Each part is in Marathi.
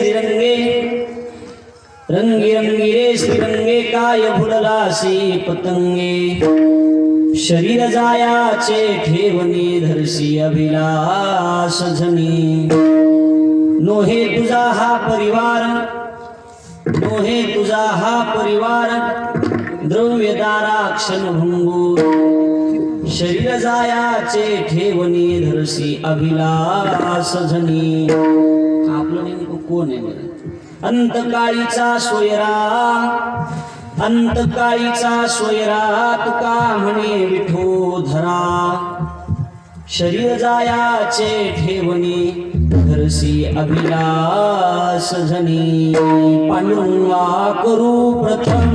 श्रीरंगे रंगी रंगी रे श्रीरंगे काय फुललासी पतंगे। शरीर जायाचे ठेवणी धरसी अभिलास झनी। नोहे तुझा हा परिवार नोहे तुझा हा परिवार द्रव्यदारा क्षणभंगूर शरीर जायाचे ठेवणी धरसी अभिलास झनी। आपलं कोण आहे अंतकाळीचा सोयरा अंतकाळीचा सोयरा तुका म्हणे विठो धरा शरीर जायाचे ठेवणी धरसी अभिलास झनी. पांडुरंगा करू प्रथम.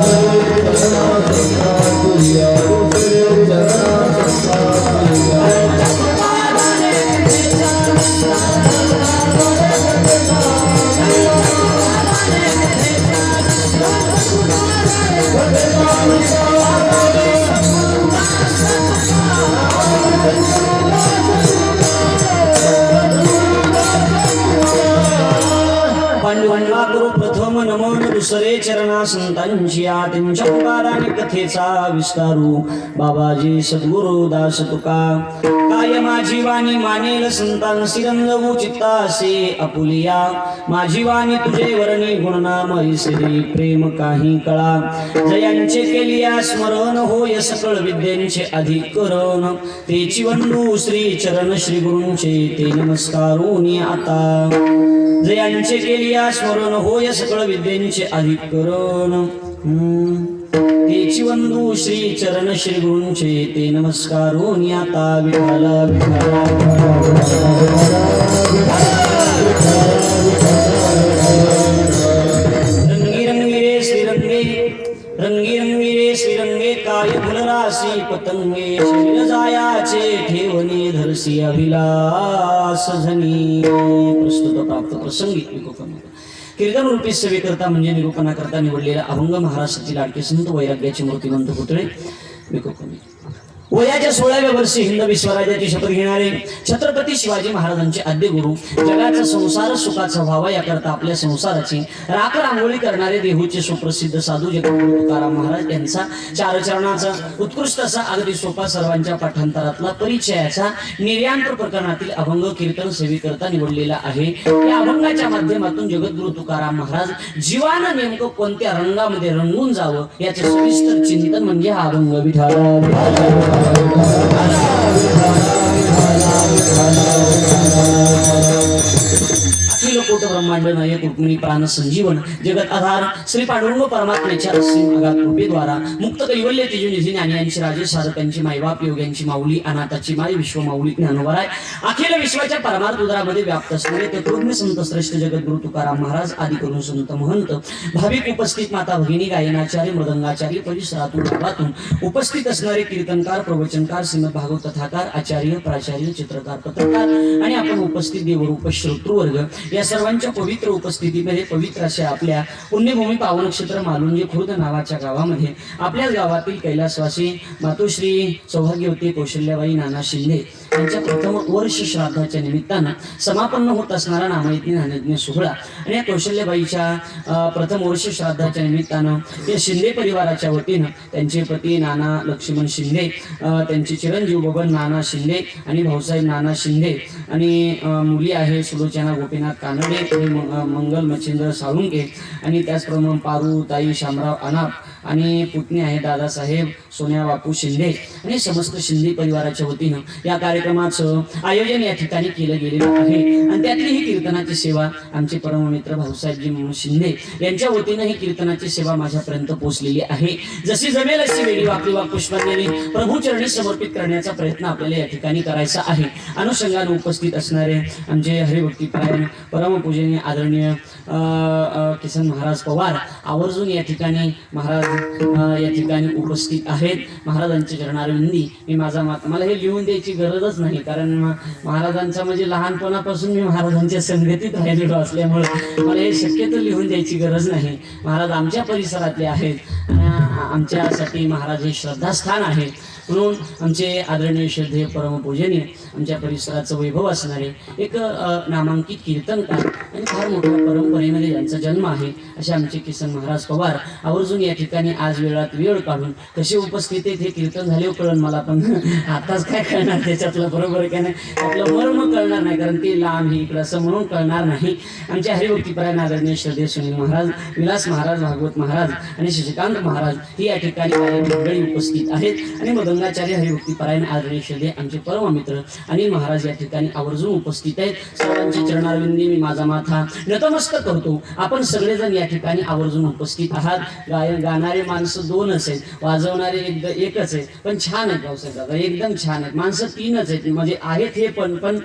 चरणा संतांची कथेचा विस्तारू. बाबाजी सद्गुरु दास तुका. काय माझी वाणी मानेल संतान चित्ता से अपुलिया. माझी वाणी तुझे वर्णी गुणनाम ऐसरी प्रेम काही कळा. जयांचे केलिया स्मरण होय सकळ विद्यांचे अधिकरण. तेची वंदू श्री चरण श्री गुरुंचे ते नमस्कारून आता. जयांचे केली स्मरण होय सकळ विद्येचे अधिकरण. तेची वंदू श्री चरण श्री गुरूंचे ते नमस्कारो आता विठाला विठाला रंगी रंगी रे श्रीरंगे रंगी रंगी रे श्रीरंगे काय फुलराशी पतंगे श्रीरजायाचे जायाचे अभिलास झनी प्रस्तुत प्राप्त प्रसंगी निरूपण कीर्तन रूपी सेवेकरता म्हणजे निरूपणाकरता निवडलेला अभंग महाराष्ट्रातील लाडके संत वैराग्याचे मूर्तिमंत पुतळे. विकोपन वयाच्या सोळाव्या वर्षी हिंद विश्वराज्याची शपथ घेणारे छत्रपती शिवाजी महाराजांचे आद्य गुरु जगाचा संसार सुखाचा व्हावा याकरता आपल्या संसाराची राख रांगोळी करणारे देहूचे सुप्रसिद्ध साधू जगद्गुरु तुकाराम महाराज यांचा चारचरणाचा उत्कृष्ट असा अगदी सोपा सर्वांच्या पाठांतरातला परिचयाचा निर्यांत्र प्रकरणातील अभंग कीर्तन सेवेकरता निवडलेला आहे. या अभंगाच्या माध्यमातून जगद्गुरु तुकाराम महाराज जीवानं नेमकं कोणत्या रंगामध्ये रंगून जावं याचे सविस्तर चिंतन म्हणजे हा अभंग विठाला विठाला अखिल कोट ब्रह्मांड नायक रुक्मिणी प्राण संजीवन जगत आधार श्री पांडुरंग परमात्म्याच्या असीम अगाध कृपेद्वारा मुक्त कैवल्य तेजनिधी ज्ञानियांची राजे साधकांची मायबाप योग्यांची माऊली अनाथाची माई विश्व माऊली ज्ञानवराय अखिल विश्वाच्या परमार्थ उदरामध्ये व्याप्त असणारे तत्वज्ञ संत श्रेष्ठ जगद्गुरु तुकाराम महाराज आदी करून संत महंत भाविक उपस्थित माता भगिनी गायनाचार्य मृदंगाचार्य परिसरातून गावातून उपस्थित असणारे कीर्तनकार प्रवचनकार श्रीमद भागवत कथाकार आचार्य प्राचार्य चित्रकार पत्रकार आणि आपण उपस्थित देवरूप श्रोतृवर्ग या सर्वांच्या पवित्र उपस्थितीमध्ये पवित्र अशा आपल्या पुण्यभूमी पावन मालुंजे खुर्द नावाच्या गावामध्ये आपल्याच गावातील कैलासवासी मातोश्री सौभाग्यवती कौशल्याबाई नाना शिंदे यांच्या प्रथम वर्ष श्राद्धाच्या निमित्तानं समापन्न होत असणारा नामयज्ञ नाणयज्ञ सोहळा आणि या कौशल्यबाईच्या प्रथम वर्ष श्राद्धाच्या निमित्तानं या शिंदे परिवाराच्या वतीनं त्यांचे पती नाना लक्ष्मण शिंदे त्यांचे चिरंजीव बबन नाना शिंदे आणि भाऊसाहेब नाना शिंदे आणि मुली आहे सुलोचना गोपीनाथ कानडे मंगल मच्छिंद्र साळुंके आणि त्याचप्रमाणे पारू ताई शामराव अनाप आणि पुतणी आहे दादासाहेब सोन्या बापू शिंदे. आणि समस्त शिंदे परिवाराच्या वतीनं या कार्यक्रमाचं आयोजन या ठिकाणी केलं गेलेलं आहे. आणि त्यातली ही कीर्तनाची सेवा आमचे परममित्र भाऊसाहेबजी म्हणून शिंदे यांच्या वतीनं ही कीर्तनाची सेवा माझ्यापर्यंत पोहोचलेली आहे. जशी जमेल अशी वेळी वापरी वा पुष्पांजली प्रभूचरणी समर्पित करण्याचा प्रयत्न आपल्याला या ठिकाणी करायचा आहे. अनुषंगाने उपस्थित असणारे आमचे हरिभक्तीपरायण परमपूजनीय आदरणीय किसन महाराज पवार आवर्जून या ठिकाणी महाराज या ठिकाणी उपस्थित आहेत. महाराजांच्या चरणारविंदी मी माझा मात मला हे लिहून द्यायची गरजच नाही. कारण महाराजांचा म्हणजे लहानपणापासून मी महाराजांच्या संगतीत राहिलेलो असल्यामुळे मला हे शक्यतो लिहून द्यायची गरज नाही. महाराज आमच्या परिसरातले आहेत. आमच्यासाठी महाराज हे श्रद्धास्थान आहे. म्हणून आमचे आदरणीय श्रद्धेय परमपूजनीय आमच्या परिसराचं वैभव असणारे एक नामांकित कीर्तनकार आणि फार मोठ्या परंपरेमध्ये यांचा जन्म आहे असे आमचे किसन महाराज पवार आवर्जून या ठिकाणी आज वेळात वेळ काढून कसे उपस्थित आहेत हे कीर्तन झाले कळण मला पण आताच काय कळणार त्याच्यातलं बरोबर काय नाही. आपलं मर्म कळणार नाही कारण ते लांब हे इकडं असं म्हणून कळणार नाही. आमचे हरिभक्तीपराय आदरणीय श्रद्धे सुनील महाराज विलास महाराज भागवत महाराज आणि शशिकांत महाराज ही या ठिकाणी मंडळी उपस्थित आहेत. आणि मदंगाचार्य हरिभक्तीपरायण आदरणीय श्रद्धे आमचे परम मित्र अनिल महाराज या ठिकाणी आवर्जून उपस्थित आहेत. सर्वांच्या चरणारविंदी मी माझा माथा. नतमस्तक करतो. आपण सगळेजण या ठिकाणी आवर्जून उपस्थित आहात. गायन गाणारे माणसं दोनच आहेत. वाजवणारे एकदा एकच आहेत. पण छान आहेत भाऊसाहेब दादा एकदम छान आहेत. माणसं तीनच आहेत. म्हणजे आहेत हे पण पण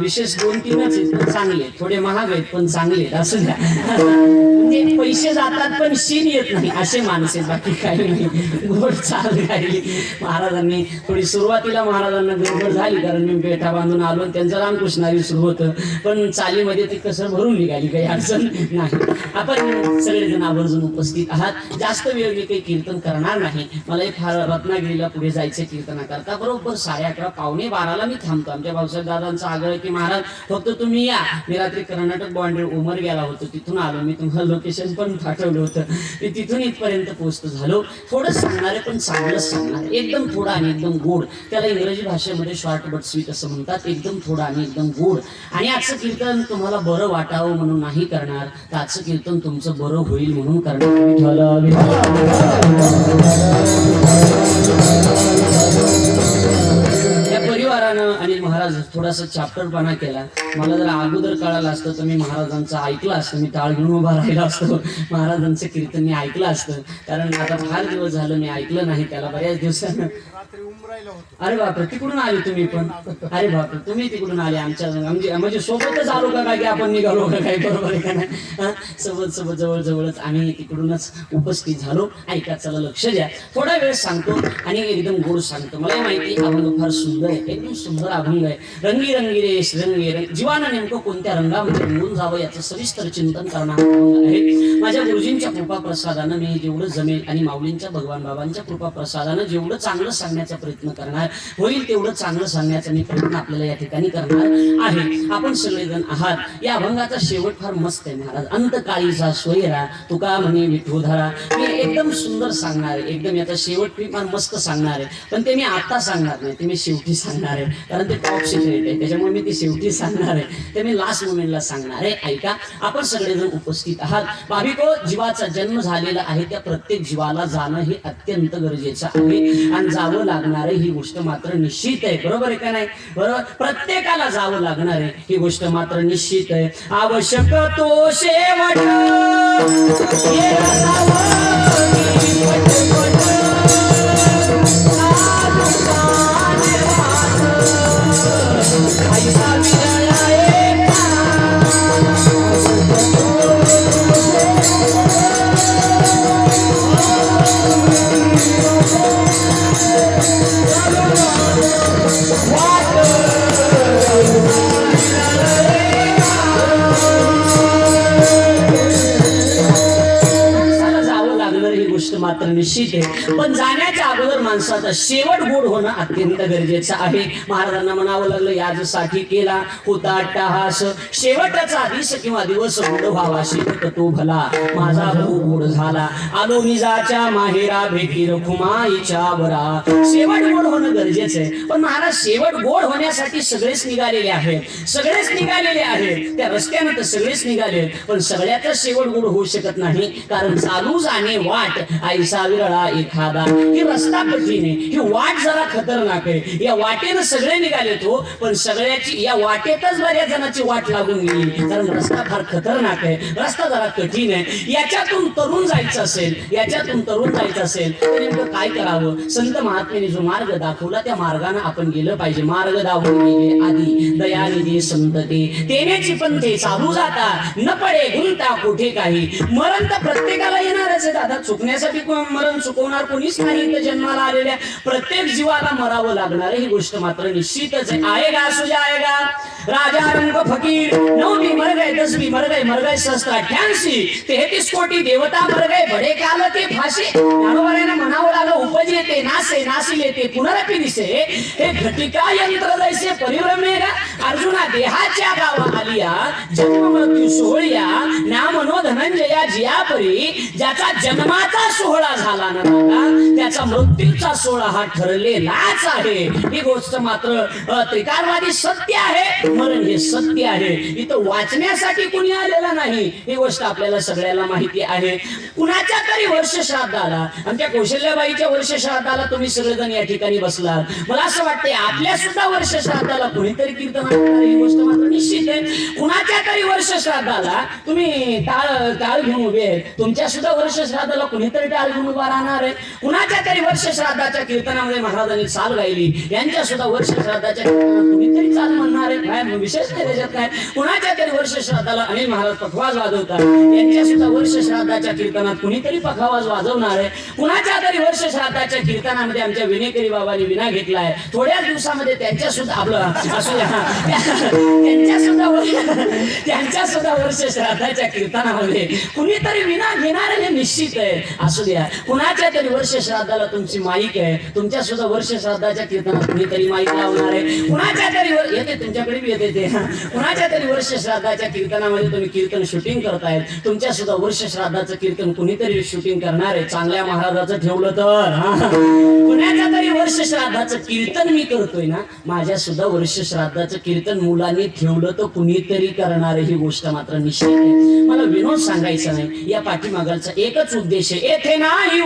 विशेष दोन तीनच आहेत पण चांगले आहेत. थोडे महाग आहेत पण चांगले आहेत. असं द्या. म्हणजे पैसे जातात पण शीन येत नाही. असे माणसे बाकी काही नाही. गोड चाल राहिली. महाराजांनी थोडी सुरुवातीला महाराजांना गडबड झाली कारण मी बेटा बांधून आलो आणि त्यांचं रामकृष्णारी सुरू होतं. पण चालीमध्ये ती कसं भरून निघाली काही अडचण नाही. आपण सगळेजण आवर्जून उपस्थित आहात. जास्त वेळ मी काही कीर्तन करणार नाही. मला एक फार रत्नागिरीला पुढे जायचं कीर्तनाकरता. बरोबर साडे अकरा पावणे बाराला मी थांबतो. आमच्या भाऊसाहेब दादांचा आग्रह की महाराज फक्त तुम्ही या. मी रात्री कर्नाटक बॉन्ड्री उमर गेला होतो. तिथून आलो. मी तुम्हाला लोकेशन पण पाठवलं होतं. मी तिथून इथपर्यंत पोहोचतो झालो. थोडं सांगणारे पण चांगलंच सांगणार. एकदम थोडं आणि एकदम गोड. त्याला इंग्रजी भाषेमध्ये शॉर्ट बट स्वीट असं म्हणतात. एकदम थोडं आणि एकदम गोड. आणि आजचं कीर्तन तुम्हाला बरं वाटावं म्हणून नाही. नाही करणार त्याचं कीर्तन तुमचं बरं होईल म्हणून करणार विठ्ठल. थोडासा चॅप्टरपणा केला. मला जर अगोदर कळालं असतं तर मी महाराजांचं ऐकलं असतं. मी टाळ घेऊन उभा राहिला असतो. महाराजांचं कीर्तन मी ऐकलं असतं. कारण आता फार दिवस झालं मी ऐकलं नाही त्याला बऱ्याच दिवसानं. अरे बापरे तिकडून आले तुम्ही पण. अरे बापरे तुम्ही तिकडून आले आमच्या म्हणजे म्हणजे सोबतच आलो का काय की आपण निघालो का काय? बरोबर आहे का नाही? सोबत सोबत जवळ जवळच आम्ही तिकडूनच उपस्थित झालो. ऐका चला लक्ष द्या. थोडा वेळ सांगतो आणि एकदम गोड सांगतो. मला माहिती अभंग फार सुंदर आहे एकदम सुंदर अभंग आहे. रंगी रंगी रे रंगी रंग जीवानं नेमकं कोणत्या रंगामध्ये रंगून जावं याचं सविस्तर चिंतन करणार आहे. माझ्या गुरुजींच्या कृपा प्रसादानं मी जेवढं जमेल आणि माऊलींच्या भगवान बाबांच्या कृपा प्रसादानं जेवढं चांगलं सांगण्याचा प्रयत्न करणार होईल तेवढं चांगलं सांगण्याचा मी प्रयत्न आपल्याला या ठिकाणी करणार आहे. आपण सगळेजण आहात. या अभंगाचा शेवट फार मस्त आहे महाराज. अंतकाळीचा सोयरा तुका म्हणे विठोधरा. मी एकदम सुंदर सांगणार आहे. एकदम याचा शेवट मी फार मस्त सांगणार आहे. पण ते मी आता सांगणार नाही ते मी शेवटी सांगणार आहे. कारण ते टॉप सिक्रेट आहे. त्याच्यामुळे मी ती शेवटी सांगणार आहे. ते मी लास्ट मोमेंटला सांगणार आहे. ऐका आपण सगळेजण उपस्थित आहात. भाविको जीवाचा जन्म झालेला आहे. त्या प्रत्येक जीवाला जाणं हे अत्यंत गरजेचं आहे. आणि जावं लागणार आहे ही गोष्ट मात्र निश्चित आहे. बरोबर आहे का नाही? बरोबर प्रत्येकाला जावं लागणार आहे ही गोष्ट मात्र निश्चित आहे. आवश्यक तो शेवट. I just have मात्र निश्चित आहे. पण जाण्याच्या अगोदर माणसाचा शेवट गोड होणं अत्यंत गरजेचं आहे. महाराजांना म्हणावं लागलं याजसाठी केला होता अट्टाहास. शेवटचा दिस किंवा दिवस गोड व्हावा शेवट तो भला. माझा भाऊ गोड झाला. आलो निजाच्या माहेरा भेटी रखुमाईच्या वरा. शेवट गोड होणं गरजेचं आहे. पण महाराज शेवट गोड होण्यासाठी सगळेच निघालेले आहेत. सगळेच निघालेले आहेत. त्या रस्त्यानं तर सगळेच निघाले पण सगळ्याचा शेवट गोड होऊ शकत नाही. कारण चालू जाणे वाट आईसा विरळा एखादा. ही रस्ता कठीण आहे. ही वाट जरा खतरनाक आहे. या वाटेनं सगळे निघाले तो पण सगळ्याची या वाटेतच बऱ्याच जणांची वाट लागून गेली. कारण रस्ता फार खतरनाक आहे. रस्ता जरा कठीण आहे. याच्यातून तरुण जायचं असेल याच्यातून तरुण जायचं असेल तर नेमकं काय करावं? संत महात्म्याने जो मार्ग दाखवला त्या मार्गाने आपण गेलं पाहिजे. मार्ग दाखवून गेले आधी. दयानिधी संत देण्याची तेनेची पंथे चालू जाता. न पडे गुंता कुठे काही. मरण तर प्रत्येकाला येणारच आहे दादा. चुकण्यासाठी कोण मरण चुकवणार कोणीच नाही इथं जन्माला आलेल्या प्रत्येक जीवाला मरावं लागणार ही गोष्ट मात्र निश्चितच आहे. आएगा सुजा आएगा राजा रंग फकीर नऊ भी मर गए दस भी मर गए मर गए सहस्त्र अठ्याऐंशी तेहतीस कोटी देवता मर गए बडे काल ते फाशी. ज्ञानोबाऱ्याने म्हणावं लागलं उपज येते नासे नासी येते पुनरपी दिसे हे घटिका यंत्र जैसे परिभ्रमेगा अर्जुना देहाच्या गाव आलिया जन्म मृत्यू सोहळ्या नामनो धनंजया जियापरी ज्याचा जन्माचा सोहळा झाला ना दादा त्याचा मृत्यूचा सोहळा हा ठरलेलाच आहे. ही गोष्ट मात्र त्रिकारवादी सत्य आहे. मरण हे सत्य आहे. इथं वाचण्यासाठी कुणी आलेला नाही. ही गोष्ट आपल्याला सगळ्याला माहिती आहे. कुणाच्या तरी वर्ष श्राद्धाला आमच्या कौशल्याबाईच्या वर्ष श्राद्धाला तुम्ही सगळेजण या ठिकाणी बसलात. मला असं वाटतंय आपल्या सुद्धा वर्ष श्राद्धाला कुणीतरी कीर्तन ही गोष्ट मात्र निश्चित आहे. कुणाच्या तरी वर्ष श्राद्धाला तुम्ही टाळ टाळ घेऊन उभे आहेत. तुमच्या सुद्धा वर्ष श्राद्धाला कुणीतरी टाळ घेऊन उभा राहणार आहे. कुणाच्या तरी वर्ष श्राद्धाच्या कीर्तनामध्ये महाराजांनी चाल गायली. यांच्या सुद्धा वर्ष श्राद्धाच्या कीर्तनात कुणीतरी चाल म्हणणार आहे. काय विशेष नाही त्याच्यात काय कुणाच्या तरी वर्ष श्राद्धाला अनिल महाराज पखवाज वाजवतात. यांच्या सुद्धा वर्ष श्राद्धाच्या कीर्तनात कुणीतरी पखवाज वाजवणार आहे. कुणाच्या तरी वर्ष श्राद्धाच्या कीर्तनामध्ये आमच्या विनेकरी बाबांनी विना घेतला आहे थोड्याच दिवसामध्ये त्यांच्या सुद्धा आपलं असू द्या. त्यांच्या सुद्धा वर्ष- त्यांच्या सुद्धा वर्ष श्राद्धाच्या कीर्तनामध्ये. कुणीतरी विना घेणार हे निश्चित आहे. असू द्या. कुणाच्या तरी वर्ष श्राद्धाला तुमची माईक आहे. तुमच्या सुद्धा वर्ष श्राद्धाच्या कीर्तनात कुणीतरी माईक लावणार आहे. कुणाच्या तरी येते तुमच्याकडे बी येते ते. कुणाच्या तरी वर्ष श्राद्धाच्या कीर्तनामध्ये तुम्ही कीर्तन शूटिंग करतायत. तुमच्या सुद्धा वर्ष श्राद्धाचं कीर्तन कुणीतरी शूटिंग करणार आहे. चांगल्या महाराजाचं ठेवलं तर. कुणाच्या तरी वर्ष श्राद्धाचं कीर्तन मी करतोय ना माझ्या सुद्धा वर्ष श्राद्धाचं कीर्तन मुलांनी ठेवलं तर कुणी कुणीतरी करणार ही गोष्ट मात्र निश्चित आहे. मला विनोद सांगायचा नाही. या पाठीमागाचा एकच उद्देश आहे. येथे नाही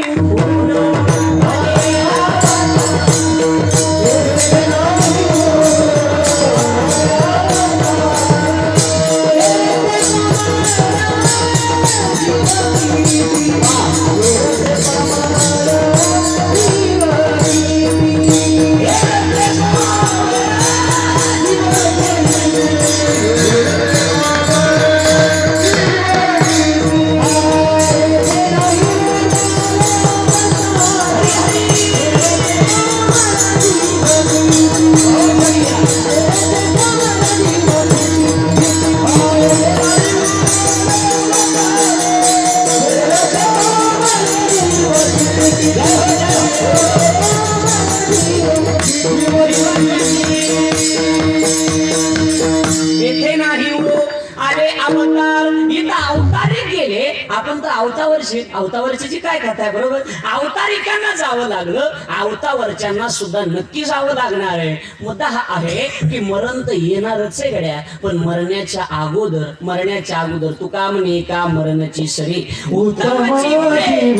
आले अवतार. इथं अवतारिक गेले. आपण तर अवतावरची अवतावरची काय कथा आहे बरोबर? अवतारिकांना जावं लागलं. अवतावरच्यांना सुद्धा नक्की जावं लागणार आहे. मुद्दा हा आहे की मरण तर येणारच आहे गड्या. पण मरण्याच्या अगोदर मरण्याच्या अगोदर तू का म्हणे का मरणाची सरी? उत्तमाची मुळे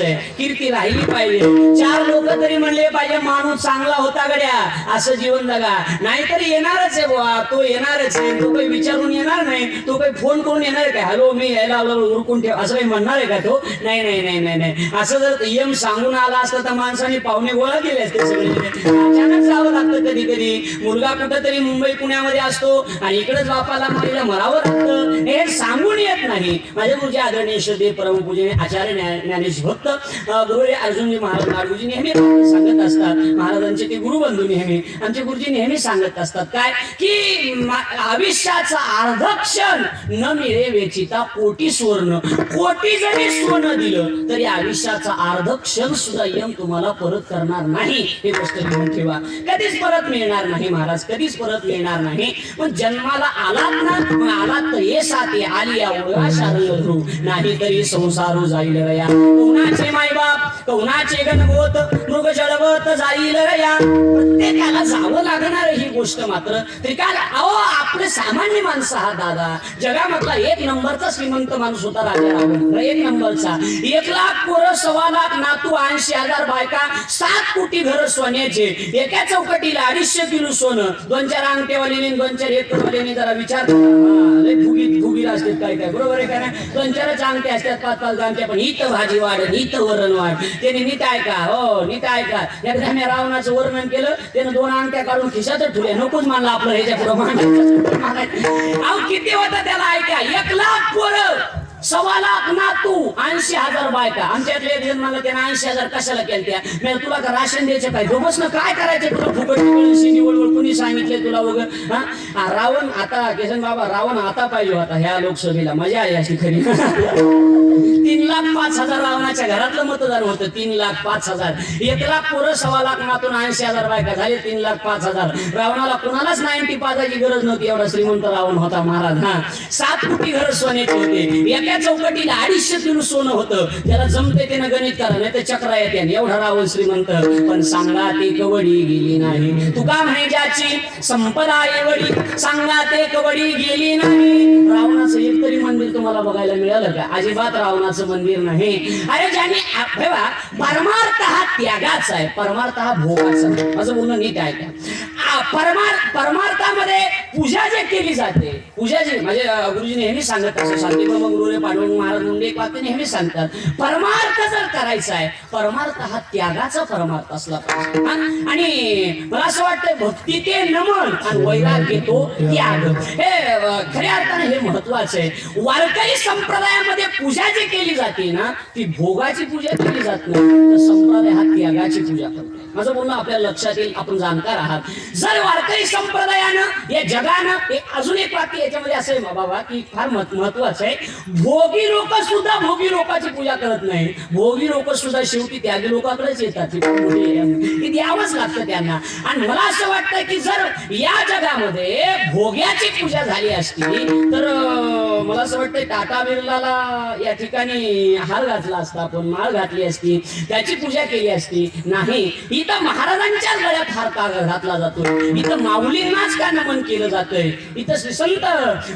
आहे. कीर्ती राहिली पाहिजे. चार लोक तरी म्हणले पाहिजे माणूस चांगला होता गड्या असं जीवन जगा. नाहीतरी येणारच आहे बुवा तो येणारच आहे. तो काही विचारून येणार नाही. तो काही फोन करून येणार आहे काय? हॅलो मी यायला आलो उरकून ठेव. असं काही म्हणणार आहे का तो? नाही नाही नाही नाही नाही. असं जर यम सांगून आला असतं तर माणसाने पाहुणे गोळा केले असते सगळे. अचानक जावं लागतं कधी कधी. मुलगा कुठंतरी मुंबई पुण्यामध्ये असतो आणि इकडेच बापाला माईला मरावं लागतं. हे सांगून येत नाही. माझे गुरुजी आदरणीय श्रद्धे परमपूजने आचार्य ज्ञानेश भक्त गुरुजी अर्जुनजी महाराज नेहमी सांगत असतात. महाराजांचे ते गुरुबंधू नेहमी आमचे गुरुजी नेहमी सांगत असतात. काय? की मा- आयुष्याचा अर्धक्षण न मिळे वेचिता कोटी सुवर्ण. कोटी जरी सोनं दिलं तरी आयुष्याचा अर्ध क्षण सुद्धा यम तुम्हाला परत करणार नाही. हे गोष्ट लिहून ठेवा. कधीच परत मिळणार नाही महाराज. कधीच परत मिळणार नाही. पण जन्माला आलात ना आलात तर येस साथी आली या ओळा शारंग नाही तरी संसारो जाईल रया. कौनाचे मायबाप कोणाचे गणगोत मृग जळवत जाईल रया. प्रत्येकाला जावं लागणार ही गोष्ट मात्र. त्रिकाल अहो आपले सामान्य माणसं हा दादा. जगामधला एक नंबरचा श्रीमंत माणूस होता राजा रावण. एक नंबरचा. एक लाख पोरं सव्वा लाख नातू ऐंशी हजार बायका सात कोटी घर सोन्याचे. एका चौकटीला अडीचशे किलो सोनं. दोन चार अंगठेवालीने दोन चार एक जरा विचार फुगीत फुगीर असतात काय काय बरोबर आहे का नाही? दोन चारच अंगठे असतात पाच पाच अंगठे पण इथं भाजी वाढ इथं वरण वाढ. त्याने नीट ऐका हो नीट ऐका. एकदा मी रावणाचं वर्णन केलं त्यानं दोन अंगठ्या काढून खिशात ठेवले नकोच मानला आपलं ह्याच्या पुढे अहो किती होतं त्याला ऐका. एक लाख पोरं. सव्वा लाख नातू ऐंशी हजार बायका. आमच्यातले एक जण मला त्यानं ऐंशी हजार कशाला केलत्या मी तुला का राशन द्यायचं काय? दोघच ना काय करायचं तुला? फुकट निवडून कुणी सांगितले तुला वगैरे हा? रावण आता केशन बाबा रावण आता पाहिजे होता ह्या लोकसभेला. मजा आली अशी खरी. तीन लाख पाच हजार रावणाच्या घरातलं मतदान होतं. तीन लाख पाच हजार. एक लाख पोरं सव्वा लाख नातून ऐंशी हजार बायका झाले तीन लाख पाच हजार. रावणाला कुणालाच नाईन्टी पाचाची गरज नव्हती. एवढा श्रीमंत रावण होता महाराज. हा. सात कोटी घर सोन्याचे होते. एका चौकटीला अडीचशे किलो सोनं होतं. त्याला जमते ते गणित करा नाही तर चक्रा येते एवढा रावण श्रीमंत. पण सांगा ते कवडी गेली नाही. तुका म्हणे ज्याची संपदा एवढी सांगा ते कवडी गेली नाही. रावणाचं एक तरी मंदिर तुम्हाला बघायला मिळालं का? अजिबात रावणाचं मंदिर नाही. अरे ज्याने परमार्थ हा त्यागाचा आहे. परमार्थ हा भोगाचा आहे. माझं बोलणं नीट आहे का? आ, परमार्थ परमार्थामध्ये पूजा जे केली जाते पूजा जे म्हणजे गुरुजी नेहमी सांगत असतात शांती बाबा गुरुरे पांडुरंग महाराज मुंडे वाक्य नेहमी सांगतात परमार्थ जर करायचा आहे परमार्थ हा त्यागाचा परमार्थ असला पाहिजे. आणि मला असं वाटतं भक्ती ते नमन आणि वैराग्य तो त्याग. हे खऱ्या अर्थाने हे महत्वाचं आहे. वारकरी संप्रदायामध्ये पूजा जी केली जाते ना ती भोगाची पूजा केली जात नाही. तर संप्रदाय हा त्यागाची पूजा करतो माझं बोलणं आपल्या लक्षात येईल आपण जाणकार आहात. जर वारकरी संप्रदायानं या जगानं एक अजून एक वाक्य याच्यामध्ये असं आहे बाबा की फार महत्वाचं आहे. भोगी लोक सुद्धा भोगी लोकांची पूजा करत नाही. भोगी लोक सुद्धा शेवटी त्यागी लोकांकडेच येतात. ती द्यावंच लागतं त्यांना. आणि मला असं वाटतं की जर या जगामध्ये भोग्याची पूजा झाली असती तर मला असं वाटतं टाटा बिर्लाला या ठिकाणी हार घातला असता आपण माळ घातली असती त्याची पूजा केली असती. नाही इथं महाराजांच्याच गळ्यात हार का घातला जातो? इथं माऊलींनाच का नमन केलं जातंय? इथं श्रीसंत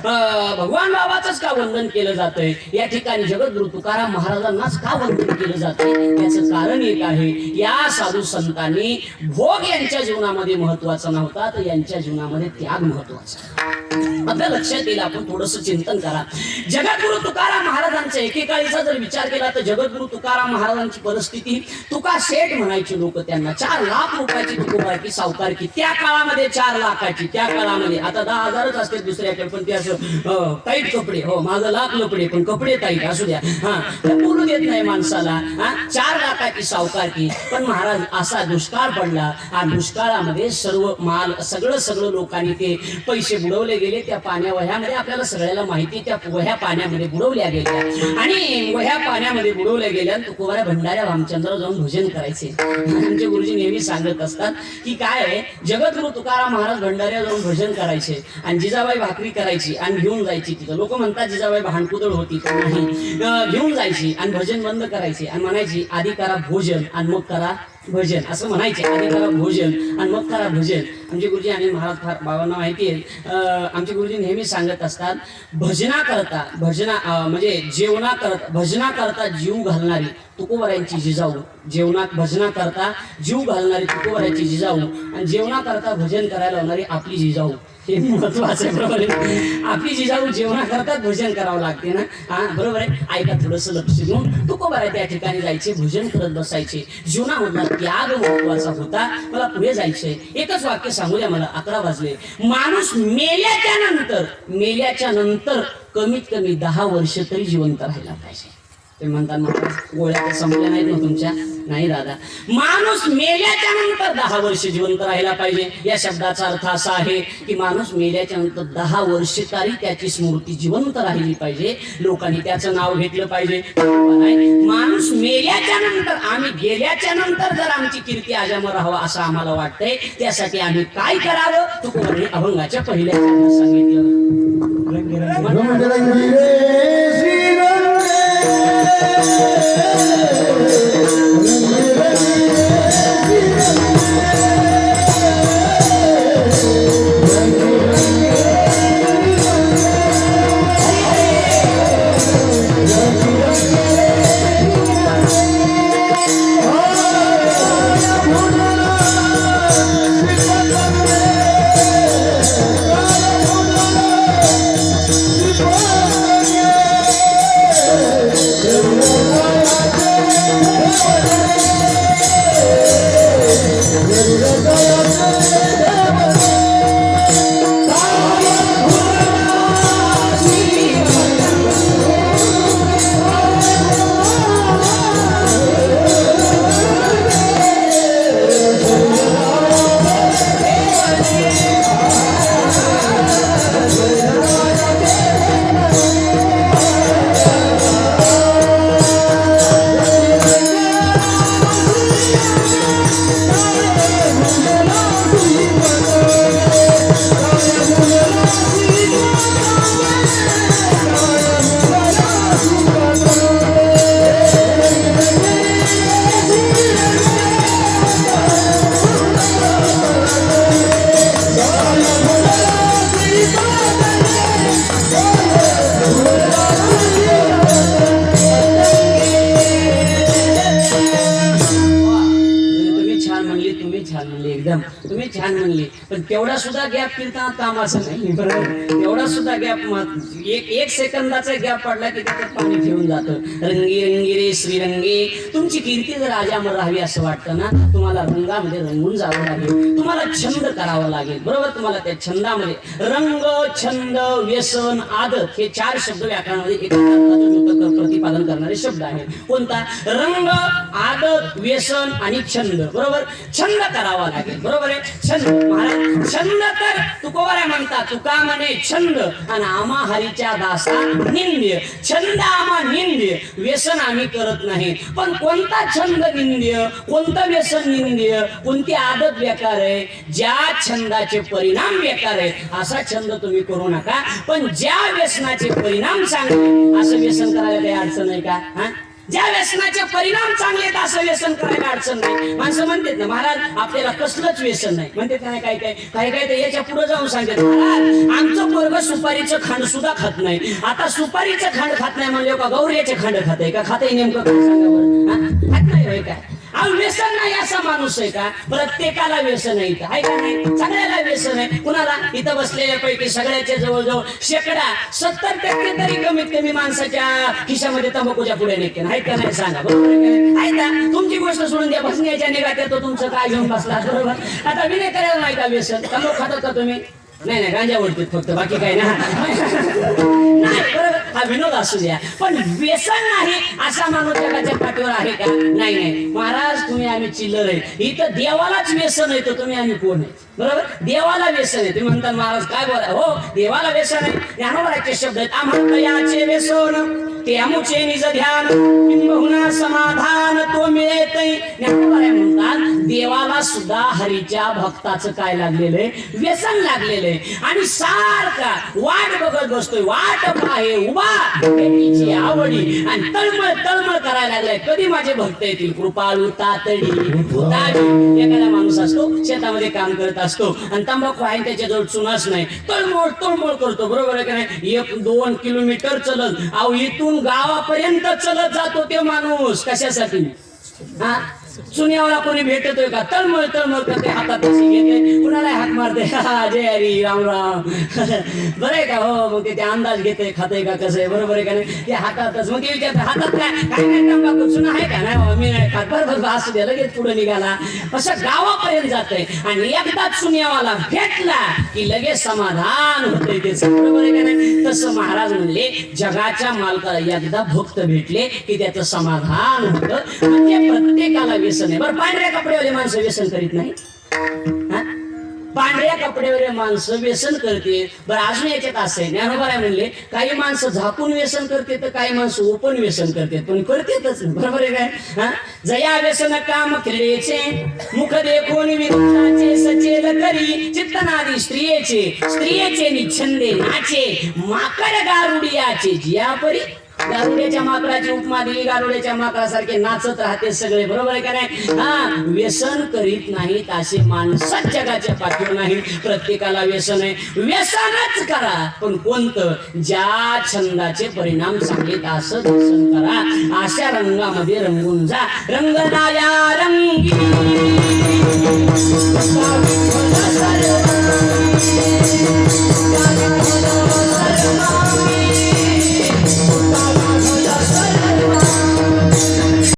भगवान बाबाच का वंदन केलं जातंय? या ठिकाणी जगद्गुरु तुकाराम महाराजांनाच का वंदन केलं जातंय? त्याचं कारण एक आहे या साधू संतांनी भोग यांच्या जीवनामध्ये महत्त्वाचा नव्हता तर यांच्या जीवनामध्ये त्याग महत्त्वाचा आपल्या लक्षात येईल आपण थोडस चिंतन करा. जगद्गुरु तुकाराम महाराजांचा एकेकाळीचा जर विचार केला तर जगद्गुरु तुकाराम महाराजांची परिस्थिती तुका शेठ म्हणायची लोक त्यांना चार लाख रुपयाची तुकोबारकी सावकारकी त्या काळामध्ये चार लाखाची त्या काळामध्ये. आता दहा हजारच असते दुसऱ्याकडे पण ते असं टाईट कपडे हो माझं लाख लपडे पण कपडे टाईट असू द्या. हा ते बोलू देत नाही माणसाला हा चार लाखाची सावकारकी. पण महाराज असा दुष्काळ पडला हा दुष्काळामध्ये सर्व माल सगळं सगळं लोकांनी ते पैसे बुडवले गेले त्या पाण्या वह्यामध्ये आपल्याला सगळ्याला माहिती त्या वह्या पाण्यामध्ये बुडवल्या गेल्या. आणि वह्या पाण्यामध्ये बुडवल्या गेल्या तुकोबाऱ्या भंडाऱ्या रामचंद्र जाऊन भजन करायचे. आमचे गुरुजी नेहमी सांगत असतात की काय आहे जगद्गुरु तुकाराम महाराज भंडाऱ्या जाऊन भजन करायचे आणि जिजाबाई भाकरी करायची आणि घेऊन जायची तिथं. लोक म्हणतात जिजाबाई भांडकुदळ होती नाही. घेऊन जायची आणि भजन बंद करायची आणि म्हणायची आधी करा भोजन आणि मग करा भजन असं म्हणायचे. आधी करा भोजन आणि मग करा भजन. आमचे गुरुजी आणि महाराज फार बाबांना माहिती आहे अं, आमचे गुरुजी नेहमी सांगत असतात भजना करता भजना म्हणजे जेवणा करता भजना करता जीव घालणारी तुकोबऱ्यांची जिजाऊ. जेवणात भजना करता जीव घालणारी तुकोबऱ्यांची जिजाऊ. आणि जेवणा करता भजन करायला लावणारी आपली जिजाऊ. हे महत्वाचं आहे बरोबर आहे? आपली जिजाऊ जेवणा भोजन भजन करावं लागते ना? हा बरोबर आहे? ऐका थोडस लक्ष देऊन तुकोबारा त्या ठिकाणी जायचे भोजन करत बसायचे. जीवनामधला त्याग महत्त्वाचा होता. मला पुढे जायचंय. एकच वाक्य सांगू द्या मला अकरा वाजले. माणूस मेल्याच्या नंतर मेल्याच्या नंतर कमीत कमी दहा वर्ष तरी जिवंत राहायला पाहिजे. ते म्हणतात महाराज गोळ्या संपल्या नाहीत ना तुमच्या? नाही दादा माणूस मेल्याच्या नंतर दहा वर्ष जिवंत राहायला पाहिजे. या शब्दाचा अर्थ असा आहे की माणूस मेल्याच्या नंतर दहा वर्ष तरी त्याची स्मृती जिवंत राहिली पाहिजे. लोकांनी त्याचं नाव घेतलं पाहिजे. माणूस मेल्याच्या नंतर आम्ही गेल्याच्यानंतर जर आमची कीर्ती अजमर राहावं असं आम्हाला वाटतंय त्यासाठी आम्ही काय करावं? तुकोबाने अभंगाच्या पहिल्या सांगितलं. तुम्ही पण तेवढा सुद्धा गॅप फिरताना कामाचा नाही. बरोबर? तेवढा सुद्धा गॅप एक एक सेकंदाचा गॅप पडला की त्याच्यात पाणी फिरून जातं. रंगी रंगी रे श्रीरंगी. तुमची कीर्ती जर राजामध्ये राहावी असं वाटतं ना तुम्हाला रंगामध्ये रंगून जावं लागेल. तुम्हाला छंद करावा लागेल. बरोबर? तुम्हाला त्या छंदामध्ये रंग छंद व्यसन आदत हे चार शब्द व्याकरणामध्ये एका प्रतिपादन करणारे शब्द आहेत. कोणता? रंग आदत व्यसन आणि छंद. बरोबर? छंद करावा लागेल. बरोबर आहे? छंद. महाराज छंद तर तुकोबारा म्हणतात तुका म्हणे छंद. आणि आम्हा हरीच्या दासा निंद्य. छंद आम्हा निंद्य. व्यसन आम्ही करत नाही. पण कोणता छंद निंद्य? कोणतं व्यसन निंद्य? कोणती आदत बेकार आहे? ज्या छंदाचे परिणाम बेकार आहे असा छंद तुम्ही करू नका. पण ज्या व्यसनाचे परिणाम सांगा असं व्यसन करायला काही अडचण आहे का? हा? ज्या व्यसनाचे परिणाम चांगले आहेत असं व्यसन करायला अडचण नाही. माणसं म्हणतात ना महाराज आपल्याला कसलंच व्यसन नाही. म्हणते काय काय काय काही काय तर याच्यापुढे जाऊन सांगतात महाराज आमचं पोरग सुपारीचं खांड सुद्धा खात नाही. आता सुपारीचं खांड खात नाही म्हणजे का गौर्याचे खांड खात आहे? का खात नेमकं? काय सांगा बरं? खात नाही काय? अहो व्यसन नाही असा माणूस आहे का? प्रत्येकाला व्यसन आहे इथं. आहे का नाही? सगळ्याला व्यसन आहे. कुणाला? इथं बसलेल्या पैकी सगळ्याच्या जवळजवळ शेकडा सत्तर टक्के तरी कमीत कमी माणसाच्या खिशामध्ये तंबाखूच्या पुढे निघते आहे का नाही? सांगा. बरोबर आहे का तुमची गोष्ट सोडून द्या. बसण्याच्या निघात तो तुमचं काय घेऊन बसला? बरोबर? आता विनय करायला नाही का व्यसन? तंबाखू खातात का तुम्ही? नाही नाही. गांजा ओढतात फक्त. बाकी काही नाही बरोबर. हा विनोद असू द्या पण व्यसन नाही असा माणूस जगाच्या पाठीवर आहे का? नाही नाही. महाराज तुम्ही आम्ही चिल्लर आहे. इथं देवालाच व्यसन आहे तर तुम्ही आम्ही कोण आहे? बरोबर? देवाला व्यसन आहे तुम्ही म्हणता महाराज काय बोला? हो देवाला व्यसन आहे ज्ञानोबराचे शब्द आहेत. आम्हाला याचे व्यसन ते अमुचे निज ध्यान. किंबहुना समाधान तो मिळेत ज्ञानोबराय म्हणतात देवाला सुद्धा हरीच्या भक्ताचं काय लागलेलं आहे? व्यसन लागलेलं आहे. आणि सारखा वाट बघत बसतोय. वाट पाहे उभा. भेटीची आवडी आणि तळमळ तळमळ करायला लागलाय. कधी माझे भक्त येतील? कृपाळू तातडी. उदारी एखादा माणूस शेतामध्ये काम करत असतो आणि तंबाखू आहे त्याच्याजवळ चुनाच नाही. तळमळ तळमळ करतो बरोबर आहे का नाही? एक दोन किलोमीटर चलत. अहो इथून गावापर्यंत चलत जातो ते माणूस. कशासाठी? हा? चुन्यावाला कोणी भेटतोय का? तळमळ तळमळ करते हातात तशी घेते. कुणाला हात मारते? जय हरी राम राम. बरं आहे का? हो मग ते ते अंदाज घेते खाते का कसं आहे बरोबर आहे का नाही? ते हातातच. मग ते विचारते हातात काय? काय नाही तंबाखू सुना आहे का? नाही मी नाही खात. बरं बरं असू द्या लगेच पुढे निघाला. असं गावापर्यंत जाते आणि एकदा सुन्यावाला भेटला की लगेच समाधान होते ते बरोबर आहे का नाही? तसं महाराज म्हणले जगाच्या मालकाला एकदा भक्त भेटले की त्याचं समाधान होतं. म्हणजे प्रत्येकाला व्यसन आहे बरं पांढऱ्या कपड्यावाले माणसं व्यसन करीत नाही पांढऱ्या कपड्यावर माणसं व्यसन करते. बरं अजून याच्यात असं आहे. ज्ञानोबा म्हणले काही माणसं झाकून व्यसन करते तर काही माणसं ओपन व्यसन करते. पण करतेतच. बरोबर आहे काय? जया व्यसन काम क्रीडेचे मुख देखून विरुद्धाचे सचेल करी चित्तनादी स्त्रियेचे. स्त्रियेचे निच्छंदे नाचे माकड गारुडियाचे. जियापरी गारुड्याच्या माकडाची उपमा दिली गारुड्याच्या माकडासारखे नाचत राहते सगळे बरोबर आहे का नाही? हा व्यसन करीत नाहीत असे माणसच जगाच्या पाठीवर नाही. प्रत्येकाला व्यसन आहे. व्यसनच करा पण कोणतं? ज्या छंदाचे परिणाम चांगले असं व्यसन करा. अशा रंगामध्ये रंगून जा. रंगनाया रंगी. सर्व